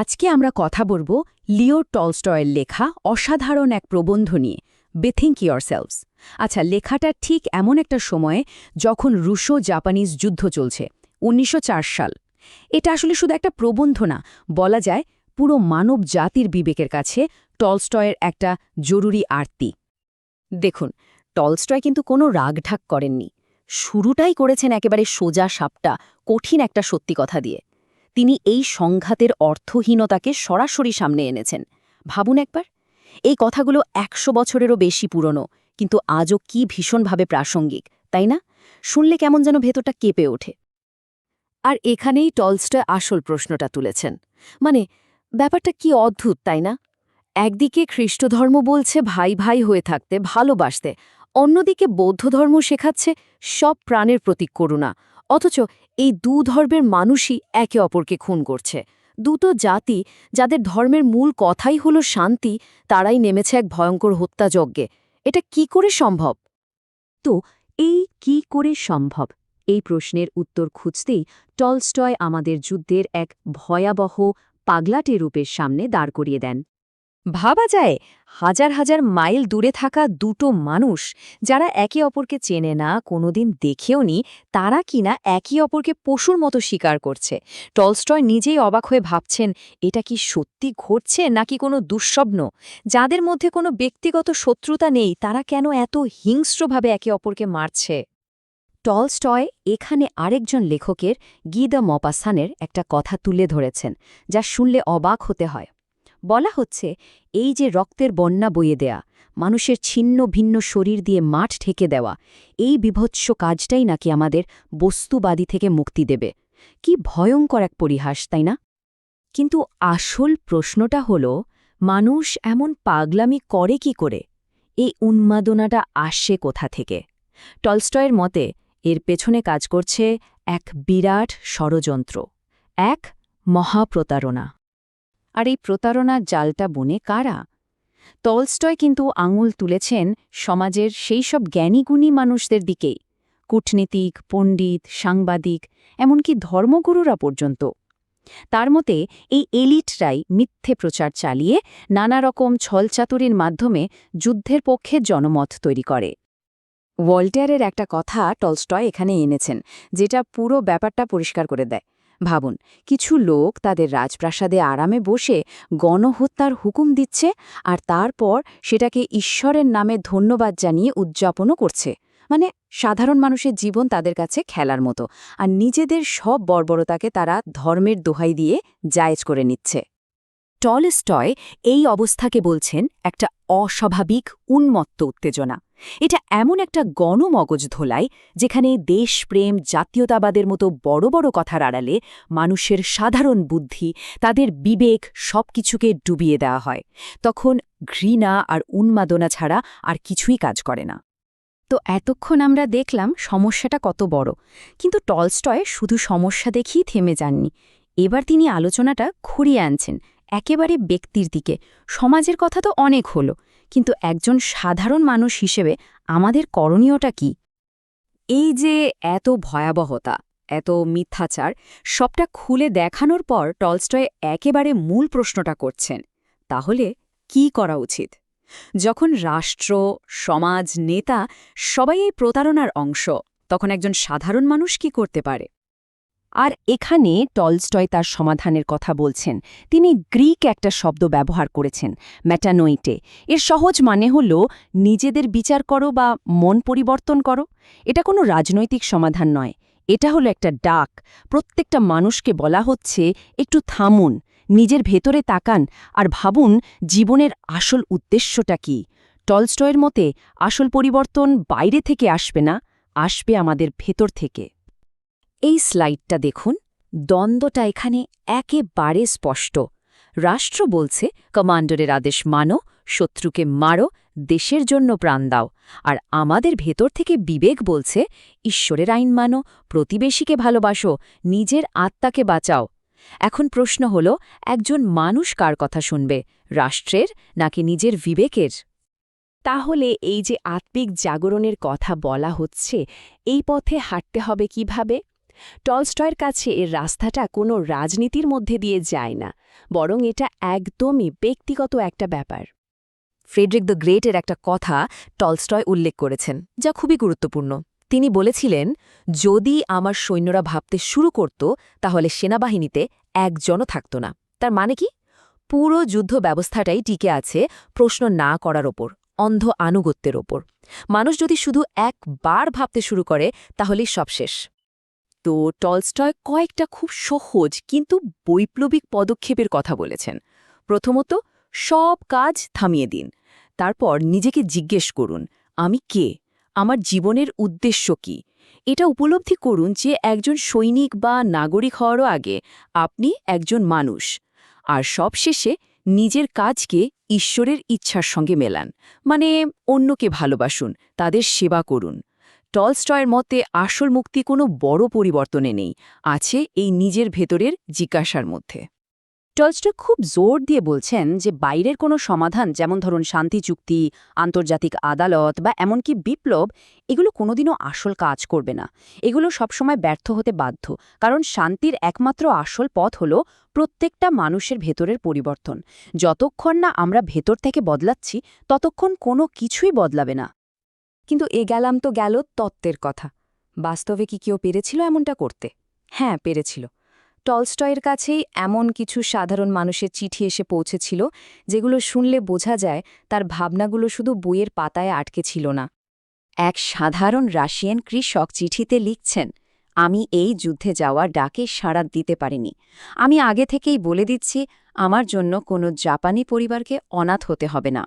আজকে আমরা কথা বলব লিও টলস্টয়ের লেখা অসাধারণ এক প্রবন্ধ নিয়ে বেথিঙ্ক সেলভস আচ্ছা লেখাটা ঠিক এমন একটা সময়ে যখন রুশো জাপানিজ যুদ্ধ চলছে ১৯০৪ সাল। এটা আসলে শুধু একটা প্রবন্ধ না, বলা যায় পুরো মানব জাতির বিবেকের কাছে টলস্টয়ের একটা জরুরি আরতি। দেখুন, টলস্টয় কিন্তু কোনো রাগঢাক করেননি। শুরুটাই করেছেন একেবারে সোজা সাপটা, কঠিন একটা সত্যি কথা দিয়ে। তিনি এই সংঘাতের অর্থহীনতাকে সরাসরি সামনে এনেছেন। ভাবুন একবার, এই কথাগুলো একশো বছরেরও বেশি পুরনো, কিন্তু আজও কি ভীষণভাবে প্রাসঙ্গিক, তাই না? শুনলে কেমন যেন ভেতরটা কেঁপে ওঠে। আর এখানেই টলস্টয় আসল প্রশ্নটা তুলেছেন। মানে ব্যাপারটা কি অদ্ভুত, তাই না? একদিকে খ্রিস্টধর্ম বলছে ভাই ভাই হয়ে থাকতে, ভালোবাসতে, অন্যদিকে বৌদ্ধ ধর্ম শেখাচ্ছে, সব প্রাণের প্রতীক করুণা অথচ এই দু ধর্মের মানুষই একে অপরকে খুন করছে। দুটো জাতি যাদের ধর্মের মূল কথাই হলো শান্তি, তারাই নেমেছে এক ভয়ঙ্কর হত্যাযজ্ঞে। এটা কি করে সম্ভব? তো এই কি করে সম্ভব? এই প্রশ্নের উত্তর খুঁজতেই টলস্টয় আমাদের যুদ্ধের এক ভয়াবহ পাগলাটে রূপের সামনে দাঁড় করিয়ে দেন। ভাবা যায় হাজার হাজার মাইল দূরে থাকা দুটো মানুষ যারা একে অপরকে চেনে না, কোনোদিন দেখেও নি তারা কিনা একে অপরকে পশুর মতো স্বীকার করছে। টলস্টয় নিজেই অবাক হয়ে ভাবছেন, এটা কি সত্যি ঘটছে নাকি কোনো দুঃস্বপ্ন? যাদের মধ্যে কোনো ব্যক্তিগত শত্রুতা নেই, তারা কেন এত হিংস্রভাবে একে অপরকে মারছে? টলস্টয় এখানে আরেকজন লেখকের গিদা মপাসানের একটা কথা তুলে ধরেছেন, যা শুনলে অবাক হতে হয়। বলা হচ্ছে, এই যে রক্তের বন্যা বইয়ে দেয়া, মানুষের ছিন্ন ভিন্ন শরীর দিয়ে মাঠ ঠেকে দেওয়া, এই বিভৎস কাজটাই নাকি আমাদের বস্তুবাদী থেকে মুক্তি দেবে। কি ভয়ঙ্কর এক পরিহাস, তাই না? কিন্তু আসল প্রশ্নটা হল, মানুষ এমন পাগলামি করে কি করে? এই উন্মাদনাটা আসে কোথা থেকে? টলস্টয়ের মতে, এর পেছনে কাজ করছে এক বিরাট ষড়যন্ত্র, এক মহাপ্রতারণা। আর এই প্রতারণার জালটা বনে কারা? টলস্টয় কিন্তু আঙুল তুলেছেন সমাজের সেই সব জ্ঞানীগুণী মানুষদের দিকেই কূটনীতিক, পণ্ডিত, সাংবাদিক, এমনকি ধর্মগুরুরা পর্যন্ত। তার মতে, এই এলিটরাই মিথ্যে প্রচার চালিয়ে নানা রকম ছলচাতুরির মাধ্যমে যুদ্ধের পক্ষে জনমত তৈরি করে। ওয়াল্টারের একটা কথা টলস্টয় এখানে এনেছেন, যেটা পুরো ব্যাপারটা পরিষ্কার করে দেয়। ভাবুন, কিছু লোক তাদের রাজপ্রাসাদে আরামে বসে গণহত্যার হুকুম দিচ্ছে আর তারপর সেটাকে ঈশ্বরের নামে ধন্যবাদ জানিয়ে উদযাপনও করছে। মানে সাধারণ মানুষের জীবন তাদের কাছে খেলার মতো, আর নিজেদের সব বর্বরতাকে তারা ধর্মের দোহাই দিয়ে জায়েজ করে নিচ্ছে। টলস্টয় এই অবস্থাকে বলছেন একটা অস্বাভাবিক, উন্মত্ত উত্তেজনা। এটা এমন একটা গণমগজ ধোলাই যেখানে দেশপ্রেম, জাতীয়তাবাদের মতো বড় বড় কথার আড়ালে মানুষের সাধারণ বুদ্ধি, তাদের বিবেক সবকিছুকে ডুবিয়ে দেওয়া হয়। তখন ঘৃণা আর উন্মাদনা ছাড়া আর কিছুই কাজ করে না। তো এতক্ষণ আমরা দেখলাম সমস্যাটা কত বড়। কিন্তু টলস্টয় শুধু সমস্যা দেখেই থেমে যাননি। এবার তিনি আলোচনাটা ঘুরিয়ে আনছেন। একেবারে ব্যক্তির দিকে। সমাজের কথা তো অনেক হলো, কিন্তু একজন সাধারণ মানুষ হিসেবে আমাদের করণীয়টা কি? এই যে এত ভয়াবহতা, এত মিথ্যাচার, সবটা খুলে দেখানোর পর টলস্টয় একেবারে মূল প্রশ্নটা করছেন, তাহলে কি করা উচিত? যখন রাষ্ট্র, সমাজ, নেতা সবাই এই প্রতারণার অংশ, তখন একজন সাধারণ মানুষ কি করতে পারে? আর এখানে টলস্টয় তার সমাধানের কথা বলছেন। তিনি গ্রিক একটা শব্দ ব্যবহার করেছেন ম্যাটানোইটে এর সহজ মানে হল, নিজেদের বিচার করো বা মন পরিবর্তন করো। এটা কোনো রাজনৈতিক সমাধান নয়। এটা হলো একটা ডাক। প্রত্যেকটা মানুষকে বলা হচ্ছে, একটু থামুন, নিজের ভেতরে তাকান আর ভাবুন জীবনের আসল উদ্দেশ্যটা কি। টলস্টয়ের মতে, আসল পরিবর্তন বাইরে থেকে আসবে না, আসবে আমাদের ভেতর থেকে। এই স্লাইডটা দেখুন। দ্বন্দ্বটা এখানে একেবারে স্পষ্ট। রাষ্ট্র বলছে, কমান্ডারের আদেশ মানো, শত্রুকে মারো, দেশের জন্য প্রাণ দাও। আর আমাদের ভেতর থেকে বিবেক বলছে, ঈশ্বরের আইন মানো, প্রতিবেশীকে ভালোবাসো, নিজের আত্মাকে বাঁচাও। এখন প্রশ্ন হল, একজন মানুষ কার কথা শুনবে, রাষ্ট্রের নাকি নিজের বিবেকের? তাহলে এই যে আত্মিক জাগরণের কথা বলা হচ্ছে, এই পথে হাঁটতে হবে কীভাবে? টলস্টয়ের কাছে এর রাস্তাটা কোনো রাজনীতির মধ্যে দিয়ে যায় না, বরং এটা একদমই ব্যক্তিগত একটা ব্যাপার। ফ্রেডরিক দ্য গ্রেটের একটা কথা টলস্টয় উল্লেখ করেছেন, যা খুবই গুরুত্বপূর্ণ। তিনি বলেছিলেন, যদি আমার সৈন্যরা ভাবতে শুরু করত, তাহলে সেনাবাহিনীতে একজনও থাকত না। তার মানে কি? পুরো যুদ্ধ ব্যবস্থাটাই টিকে আছে প্রশ্ন না করার ওপর, অন্ধ আনুগত্যের ওপর। মানুষ যদি শুধু একবার ভাবতে শুরু করে, তাহলেই সব শেষ। তো টলস্টয় কয়েকটা খুব সহজ কিন্তু বৈপ্লবিক পদক্ষেপের কথা বলেছেন। প্রথমত, সব কাজ থামিয়ে দিন। তারপর নিজেকে জিজ্ঞেস করুন, আমি কে? আমার জীবনের উদ্দেশ্য কি? এটা উপলব্ধি করুন যে একজন সৈনিক বা নাগরিক হওয়ারও আগে আপনি একজন মানুষ। আর সবশেষে নিজের কাজকে ঈশ্বরের ইচ্ছার সঙ্গে মেলান। মানে অন্যকে ভালোবাসুন, তাদের সেবা করুন। টলস্টয়ের মতে আসল মুক্তি কোনো বড় পরিবর্তনে নেই, আছে এই নিজের ভেতরের জিজ্ঞাসার মধ্যে। টলস্টয় খুব জোর দিয়ে বলছেন যে বাইরের কোনো সমাধান, যেমন ধরুন শান্তি চুক্তি, আন্তর্জাতিক আদালত বা এমনকি বিপ্লব, এগুলো কোনোদিনও আসল কাজ করবে না। এগুলো সবসময় ব্যর্থ হতে বাধ্য, কারণ শান্তির একমাত্র আসল পথ হল প্রত্যেকটা মানুষের ভেতরের পরিবর্তন। যতক্ষণ না আমরা ভেতর থেকে বদলাচ্ছি, ততক্ষণ কোনো কিছুই বদলাবে না। কিন্তু এ গেলাম তো গেল তত্ত্বের কথা। বাস্তবে কি কেউ পেরেছিল এমনটা করতে? হ্যাঁ পেরেছিল। টলস্টয়ের কাছেই এমন কিছু সাধারণ মানুষের চিঠি এসে পৌঁছেছিল, যেগুলো শুনলে বোঝা যায় তার ভাবনাগুলো শুধু বইয়ের পাতায় আটকে ছিল না। এক সাধারণ রাশিয়ান কৃষক চিঠিতে লিখছেন, আমি এই যুদ্ধে যাওয়ার ডাকে সাড়া দিতে পারিনি। আমি আগে থেকেই বলে দিচ্ছি, আমার জন্য কোনো জাপানি পরিবারকে অনাথ হতে হবে না।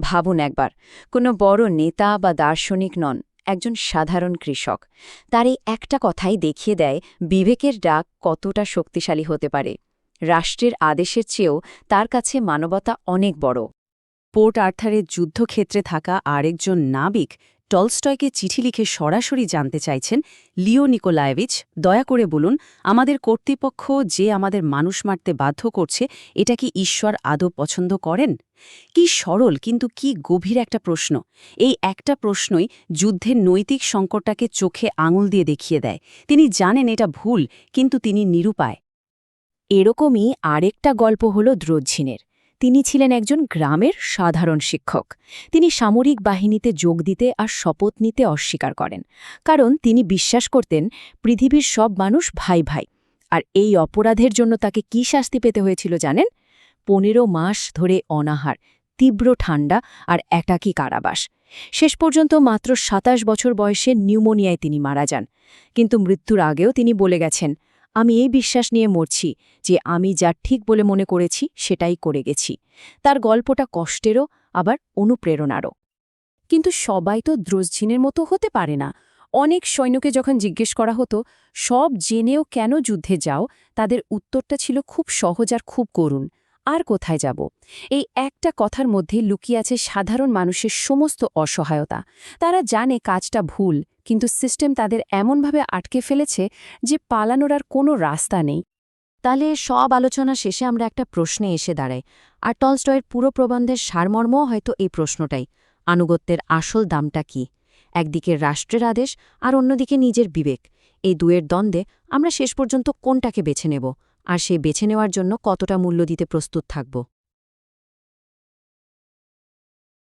ভাবুন একবার, কোনো বড় নেতা বা দার্শনিক নন, একজন সাধারণ কৃষক। তার এই একটা কথাই দেখিয়ে দেয় বিবেকের ডাক কতটা শক্তিশালী হতে পারে। রাষ্ট্রের আদেশের চেয়েও তার কাছে মানবতা অনেক বড়। পোর্ট আর্থারের যুদ্ধক্ষেত্রে থাকা আরেকজন নাবিক টলস্টয়কে চিঠি লিখে সরাসরি জানতে চাইছেন লিও নিকোলায়েভিচ। দয়া করে বলুন, আমাদের কর্তৃপক্ষ যে আমাদের মানুষ মারতে বাধ্য করছে, এটা কি ঈশ্বর আদৌ পছন্দ করেন? কি সরল, কিন্তু কি গভীর একটা প্রশ্ন। এই একটা প্রশ্নই যুদ্ধের নৈতিক সংকটটাকে চোখে আঙুল দিয়ে দেখিয়ে দেয়। তিনি জানেন এটা ভুল, কিন্তু তিনি নিরুপায়। এরকমই আরেকটা গল্প হল দ্রোজ্ঝিনের তিনি ছিলেন একজন গ্রামের সাধারণ শিক্ষক। তিনি সামরিক বাহিনীতে যোগ দিতে আর শপথ নিতে অস্বীকার করেন, কারণ তিনি বিশ্বাস করতেন পৃথিবীর সব মানুষ ভাই ভাই। আর এই অপরাধের জন্য তাকে কি শাস্তি পেতে হয়েছিল জানেন? পনেরো মাস ধরে অনাহার, তীব্র ঠান্ডা আর একাকী কারাবাস। শেষ পর্যন্ত মাত্র সাতাশ বছর বয়সে নিউমোনিয়ায় তিনি মারা যান। কিন্তু মৃত্যুর আগেও তিনি বলে গেছেন আমি এই বিশ্বাস নিয়ে মরছি যে আমি যা ঠিক বলে মনে করেছি সেটাই করে গেছি। তার গল্পটা কষ্টেরও, আবার অনুপ্রেরণারও। কিন্তু সবাই তো দ্রোজঝিনের মতো হতে পারে না। অনেক সৈন্যকে যখন জিজ্ঞেস করা হতো, সব জেনেও কেন যুদ্ধে যাও, তাদের উত্তরটা ছিল খুব সহজ আর খুব করুণ। আর কোথায় যাব? এই একটা কথার মধ্যে লুকিয়ে আছে সাধারণ মানুষের সমস্ত অসহায়তা। তারা জানে কাজটা ভুল, কিন্তু সিস্টেম তাদের এমনভাবে আটকে ফেলেছে যে পালানোর আর কোনো রাস্তা নেই। তাহলে সব আলোচনা শেষে আমরা একটা প্রশ্নে এসে দাঁড়াই। আর টলস্টয়ের পুরো প্রবন্ধের সারমর্মও হয়তো এই প্রশ্নটাই। আনুগত্যের আসল দামটা কি? একদিকে রাষ্ট্রের আদেশ আর অন্যদিকে নিজের বিবেক। এই দুয়ের দ্বন্দ্বে আমরা শেষ পর্যন্ত কোনটাকে বেছে নেব? আর সে বেছে নেওয়ার জন্য কতটা মূল্য দিতে প্রস্তুত থাকব?